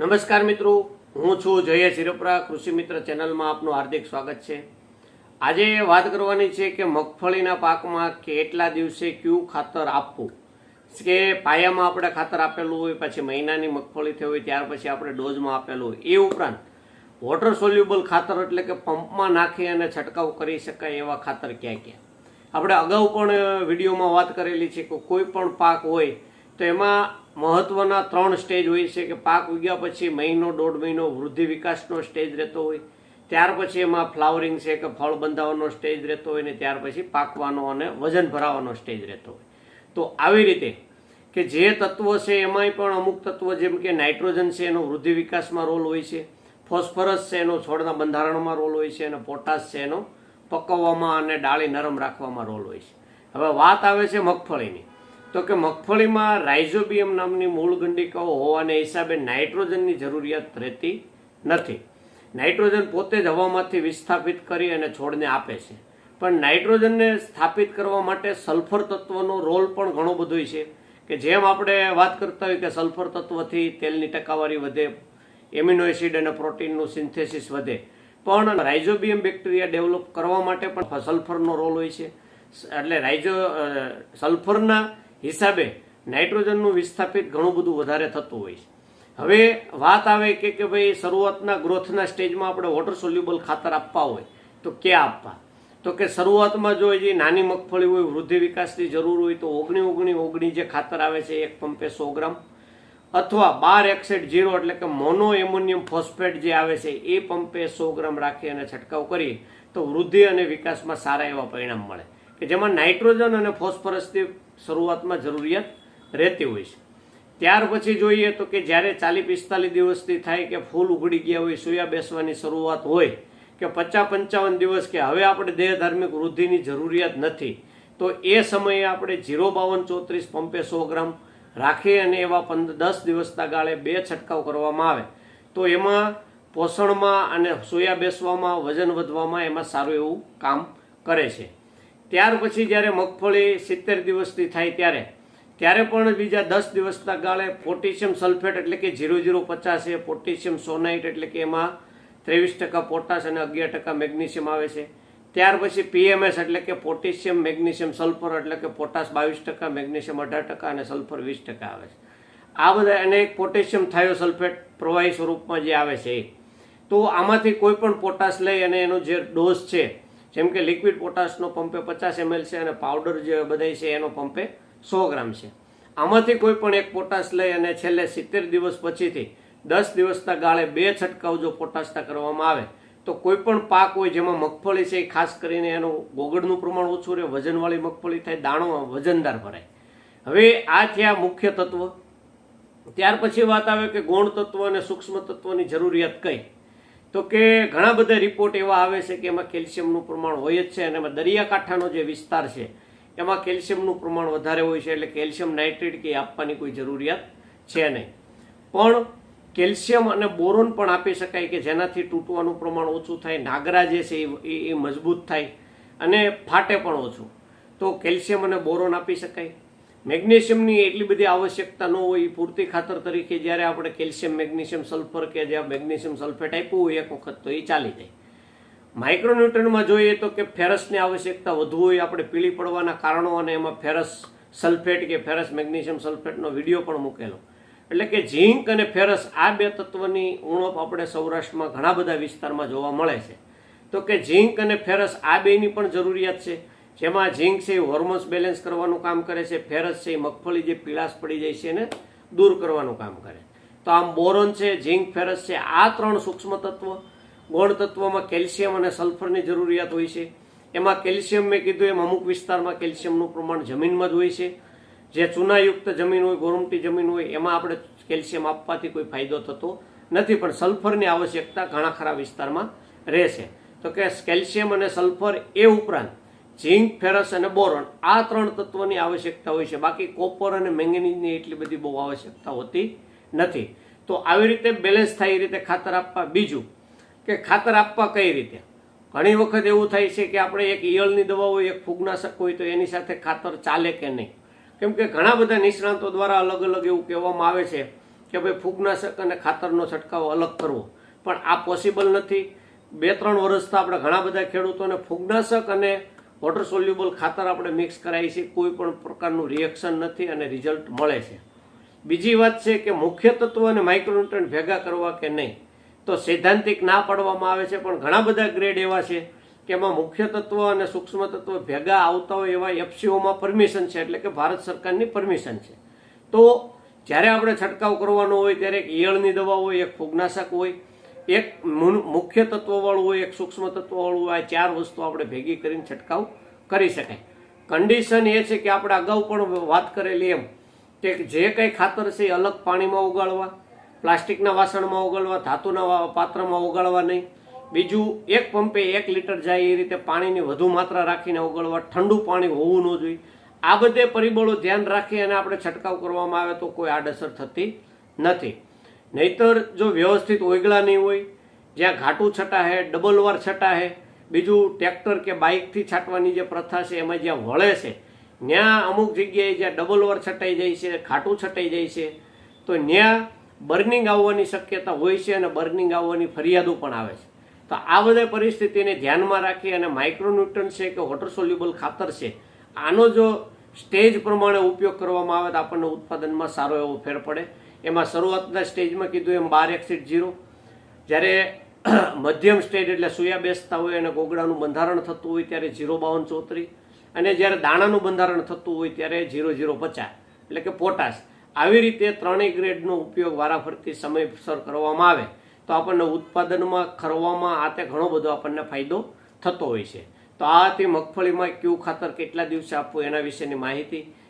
નમસ્કાર મિત્રો, હું છું જય શિરોપરા કૃષિ મિત્ર ચેનલમાં આપનું હાર્દિક સ્વાગત છે. આજે વાત કરવાની છે કે મગફળીના પાકમાં કેટલા દિવસે કયું ખાતર આપવું? કે પાયામાં આપણે ખાતર આપેલું હોય, પછી મહિનાની મગફળી થઈ હોય, ત્યાર પછી આપણે ડોઝમાં આપેલું હોય, એ ઉપરાંત વોટર સોલ્યુબલ ખાતર એટલે કે પંપમાં નાખી અને છંટકાવ કરી શકાય એવા ખાતર ક્યાં ક્યાં? આપણે અગાઉ પણ વિડીયોમાં વાત કરેલી છે કે કોઈ પણ પાક હોય તો એમાં મહત્વના ત્રણ સ્ટેજ હોય છે કે પાક ઉગ્યા પછી મહિનો, દોઢ મહિનો વૃદ્ધિ વિકાસનો સ્ટેજ રહેતો હોય. ત્યાર પછી એમાં ફ્લાવરિંગ છે કે ફળ બંધાવવાનો સ્ટેજ રહેતો હોય ને ત્યાર પછી પાકવાનો અને વજન ભરાવાનો સ્ટેજ રહેતો હોય. તો આવી રીતે કે જે તત્વો છે એમાંય પણ અમુક તત્વો જેમ કે નાઇટ્રોજન છે એનો વૃદ્ધિ વિકાસમાં રોલ હોય છે. ફોસ્ફરસ છે એનો છોડના બંધારણમાં રોલ હોય છે અને પોટાશ છે એનો પકવવામાં અને ડાળી નરમ રાખવામાં રોલ હોય છે. હવે વાત આવે છે મગફળીની. તો કે મગફળીમાં રાઇઝોબિયમ નામની મૂળ ગંડિકાઓ હોવાને હિસાબે નાઇટ્રોજનની જરૂરિયાત રહેતી નથી. નાઇટ્રોજન પોતે જ હવામાંથી વિસ્થાપિત કરી અને છોડને આપે છે. પણ નાઇટ્રોજનને સ્થાપિત કરવા માટે સલ્ફર તત્વનો રોલ પણ ઘણો બધો છે. કે જેમ આપણે વાત કરતા હોય કે સલ્ફર તત્વથી તેલની ટકાવારી વધે, એમિનો એસિડ અને પ્રોટીનનું સિન્થેસિસ વધે. પણ રાઇઝોબિયમ બેક્ટેરિયા ડેવલપ કરવા માટે પણ સલ્ફરનો રોલ હોય છે. એટલે રાઇઝો સલ્ફરના હિસાબે નાઇટ્રોજનનું વિસ્થાપિત ઘણું બધું વધારે થતું હોય છે. હવે વાત આવે કે કે ભાઈ શરૂઆતના ગ્રોથના સ્ટેજમાં આપણે વોટર સોલ્યુબલ ખાતર આપવા હોય, તો ક્યાં આપવા? તો કે શરૂઆતમાં જો જે નાની મગફળી હોય, વૃદ્ધિ વિકાસની જરૂર હોય, તો ઓગણી ઓગણી ઓગણી જે ખાતર આવે છે, એક પંપે સો ગ્રામ. અથવા બાર એક્સેટ જીરો એટલે કે મોનો એમોનિયમ ફોસ્ફેટ જે આવે છે, એ પંપે સો ગ્રામ રાખી અને છંટકાવ કરીએ, તો વૃદ્ધિ અને વિકાસમાં સારા એવા પરિણામ મળે. કે જેમાં નાઇટ્રોજન અને ફોસ્ફરસની શરૂઆતમાં જરૂરિયાત રહેતી હોય છે. ત્યાર પછી જોઈએ તો કે જ્યારે ચાલીસ પિસ્તાલીસ દિવસથી થાય કે ફૂલ ઉગડી ગયા હોય, સોયા બેસવાની શરૂઆત હોય, કે પચાસ પંચાવન દિવસ કે હવે આપણે દેહ ધાર્મિક વૃદ્ધિની જરૂરિયાત નથી, તો એ સમયે આપણે જીરો બાવન ચોત્રીસ પંપે સો ગ્રામ રાખી અને એવા પંદર દસ દિવસના ગાળે બે છંટકાવ કરવામાં આવે. તો એમાં પોષણમાં અને સોયા બેસવામાં, વજન વધવામાં એમાં સારું એવું કામ કરે છે. ત્યાર પછી જ્યારે મગફળી સિત્તેર દિવસથી થાય ત્યારે ત્યારે પણ બીજા દસ દિવસના ગાળે પોટેશિયમ સલ્ફેટ એટલે કે ઝીરો ઝીરો પચાસ એ પોટેશિયમ સોનાઇટ એટલે કે એમાં ત્રેવીસ ટકા પોટાશ અને અગિયાર ટકા મેગ્નેશિયમ આવે છે. ત્યાર પછી પીએમએસ એટલે કે પોટેશિયમ, મેગ્નેશિયમ, સલ્ફર એટલે કે પોટાશ બાવીસ ટકા, મેગ્નેશિયમ અઢાર ટકા અને સલ્ફર વીસ ટકા આવે છે. આ બધા અને પોટેશિયમ થાયોસલ્ફેટ પ્રવાહી સ્વરૂપમાં જે આવે છે એ. તો આમાંથી કોઈ પણ પોટાશ લઈ અને એનો જે ડોઝ છે જેમ કે લિક્વિડ પોટાશનો પંપે પચાસ એમએલ છે અને પાવડર જે બધાય છે એનો પંપે સો ગ્રામ છે. આમાંથી કોઈ પણ એક પોટાશ લઈ અને છેલ્લે સિત્તેર દિવસ પછીથી દસ દિવસના ગાળે બે છંટકાવ જો પોટાશના કરવામાં આવે, તો કોઈ પણ પાક હોય જેમાં મગફળી છે એ ખાસ કરીને એનું ગોગળનું પ્રમાણ ઓછું રહે, વજનવાળી મગફળી થાય, દાણો વજનદાર ભરાય. હવે આ થયા મુખ્ય તત્વ. ત્યાર પછી વાત આવે કે ગૌણ તત્વ અને સૂક્ષ્મ તત્વની જરૂરિયાત કઈ? તો કે ઘણા બધા રિપોર્ટ એવા આવે છે કે એમાં કેલ્શિયમનું પ્રમાણ હોય જ છે અને એમાં દરિયાકાંઠાનો જે વિસ્તાર છે, એમાં કેલ્શિયમનું પ્રમાણ વધારે હોય છે એટલે કેલ્શિયમ નાઇટ્રેટ કે આપવાની કોઈ જરૂરિયાત છે નહીં. પણ કેલ્શિયમ અને બોરોન પણ આપી શકાય કે જેનાથી તૂટવાનું પ્રમાણ ઓછું થાય, નાગરા જે છે એ મજબૂત થાય અને ફાટે પણ ઓછું. તો કેલ્શિયમ અને બોરોન આપી શકાય? મેગ્નેશિયમની એટલી બધી આવશ્યકતા ન હોય એ પૂરતી ખાતર તરીકે જ્યારે આપણે કેલ્શિયમ, મેગ્નેશિયમ, સલ્ફર કે જ્યાં મેગ્નેશિયમ સલ્ફેટ આપ્યું હોય એક વખત તો એ ચાલી જાય. માઇક્રોન્યુટ્રનમાં જોઈએ તો કે ફેરસની આવશ્યકતા વધુ હોય, આપણે પીળી પડવાના કારણો અને એમાં ફેરસ સલ્ફેટ કે ફેરસ મેગ્નેશિયમ સલ્ફેટનો વીડિયો પણ મૂકેલો. એટલે કે ઝીંક અને ફેરસ આ બે તત્વની ઉણપ આપણે સૌરાષ્ટ્રમાં ઘણા બધા વિસ્તારમાં જોવા મળે છે. તો કે ઝીંક અને ફેરસ આ બેની પણ જરૂરિયાત છે. જેમાં ઝીંક છે એ હોર્મોન્સ બેલેન્સ કરવાનું કામ કરે છે, ફેરસ છે એ મગફળી જે પીળાશ પડી જાય છે એને દૂર કરવાનું કામ કરે. તો આમ બોરોન છે, ઝીંક, ફેરસ છે, આ ત્રણ સૂક્ષ્મ તત્વ ગૌણ તત્વમાં કેલ્શિયમ અને સલ્ફરની જરૂરિયાત હોય છે. એમાં કેલ્શિયમ મેં કીધું એમ અમુક વિસ્તારમાં કેલ્શિયમનું પ્રમાણ જમીનમાં જ હોય છે. જે ચૂનાયુક્ત જમીન હોય ગોરમટી જમીન હોય, એમાં આપણે કેલ્શિયમ આપવાથી કોઈ ફાયદો થતો નથી, પણ સલ્ફરની આવશ્યકતા ઘણા ખરા વિસ્તારમાં રહેશે. તો કે કેલ્શિયમ અને સલ્ફર એ ઉપરાંત ઝીંક, ફેરસ અને બોરોન આ ત્રણ તત્વોની આવશ્યકતા હોય છે. બાકી કોપર અને મેંગેનીઝની એટલી બધી બહુ આવશ્યકતા હોતી નથી. તો આવી રીતે બેલેન્સ થાય એ રીતે ખાતર આપવા. બીજું કે ખાતર આપવા કઈ રીતે? ઘણી વખત એવું થાય છે કે આપણે એક ઈયળની દવા હોય, એક ફૂગનાશક હોય તો એની સાથે ખાતર ચાલે કે નહીં? કેમ કે ઘણા બધા નિષ્ણાંતો દ્વારા અલગ અલગ એવું કહેવામાં આવે છે કે ભાઈ ફૂગનાશક અને ખાતરનો છંટકાવ અલગ કરવો. પણ આ પોસિબલ નથી. બે ત્રણ વર્ષથી આપણે ઘણા બધા ખેડૂતોને ફૂગનાશક અને વોટર સોલ્યુબલ ખાતર આપણે મિક્સ કરાવીએ છે, કોઈ પણ પ્રકારનું રિએક્શન નથી અને રિઝલ્ટ મળે છે. બીજી વાત છે કે મુખ્ય તત્વો અને માઇક્રોન્યુટ્રન્ટ ભેગા કરવા કે નહીં, તો સૈદ્ધાંતિક ના પાડવામાં આવે છે, પણ ઘણા બધા ગ્રેડ એવા છે કે એમાં મુખ્ય તત્વ અને સૂક્ષ્મ તત્વ ભેગા આવતા હોય એવા એફસીઓમાં પરમિશન છે, એટલે કે ભારત સરકારની પરમિશન છે. તો જ્યારે આપણે છંટકાવ કરવાનો હોય, ત્યારે એક ઈયળની દવા હોય, એક ફૂગનાશક હોય એક મુખ્ય તત્વવાળું હોય, એક સૂક્ષ્મ તત્વવાળું હોય, આ ચાર વસ્તુ આપણે ભેગી કરીને છંટકાવ કરી શકાય. કન્ડિશન એ છે કે આપણે અગાઉ પણ વાત કરેલી એમ કે જે કંઈ ખાતર છે એ અલગ પાણીમાં ઉગાડવા પ્લાસ્ટિકના વાસણમાં ઉગાડવા ધાતુના પાત્રમાં ઉગાડવા નહીં. બીજું, એક પંપે એક લીટર જાય એ રીતે પાણીની વધુ માત્રા રાખીને ઉગાડવા ઠંડુ પાણી હોવું ન જોઈએ. આ બધે પરિબળો ધ્યાન રાખી અને આપણે છંટકાવ કરવામાં આવે તો કોઈ આડઅસર થતી નથી. નહીતર જો વ્યવસ્થિત ઓગળા નહીં હોય, જ્યાં ઘાટું છટાહે ડબલ વાર છટાહે બીજું ટ્રેક્ટર કે બાઇકથી છાંટવાની જે પ્રથા છે, એમાં જ્યાં વળે છે ત્યાં અમુક જગ્યાએ જ્યાં ડબલ વાર છટાઈ જાય છે ખાટું છટાઈ જાય છે, તો ત્યાં બર્નિંગ આવવાની શક્યતા હોય છે અને બર્નિંગ આવવાની ફરિયાદો પણ આવે છે. તો આ બધા પરિસ્થિતિને ધ્યાનમાં રાખી અને માઇક્રોન્યુટ્રન છે કે વોટર સોલ્યુબલ ખાતર છે, આનો જો સ્ટેજ પ્રમાણે ઉપયોગ કરવામાં આવે તો આપણને ઉત્પાદનમાં સારો એવો ફેર પડે. એમાં શરૂઆતના સ્ટેજમાં કીધું એમ બાર એક્સિટ જીરો જ્યારે મધ્યમ સ્ટેજ એટલે સુયા બેસતા હોય અને ગોગડાનું બંધારણ થતું હોય ત્યારે ઝીરો બાવન ચોત્રી અને જ્યારે દાણાનું બંધારણ થતું હોય ત્યારે ઝીરો ઝીરો પચાસ. એટલે કે પોટાશ. આવી રીતે ત્રણેય ગ્રેડનો ઉપયોગ વારાફરતી સમયસર કરવામાં આવે. તો આપણને ઉત્પાદનમાં ખરવામાં આ તે ઘણો બધો આપણને ફાયદો થતો હોય છે. તો આ હતી મગફળીમાં કયું ખાતર કેટલા દિવસે આપવું એના વિશેની માહિતી.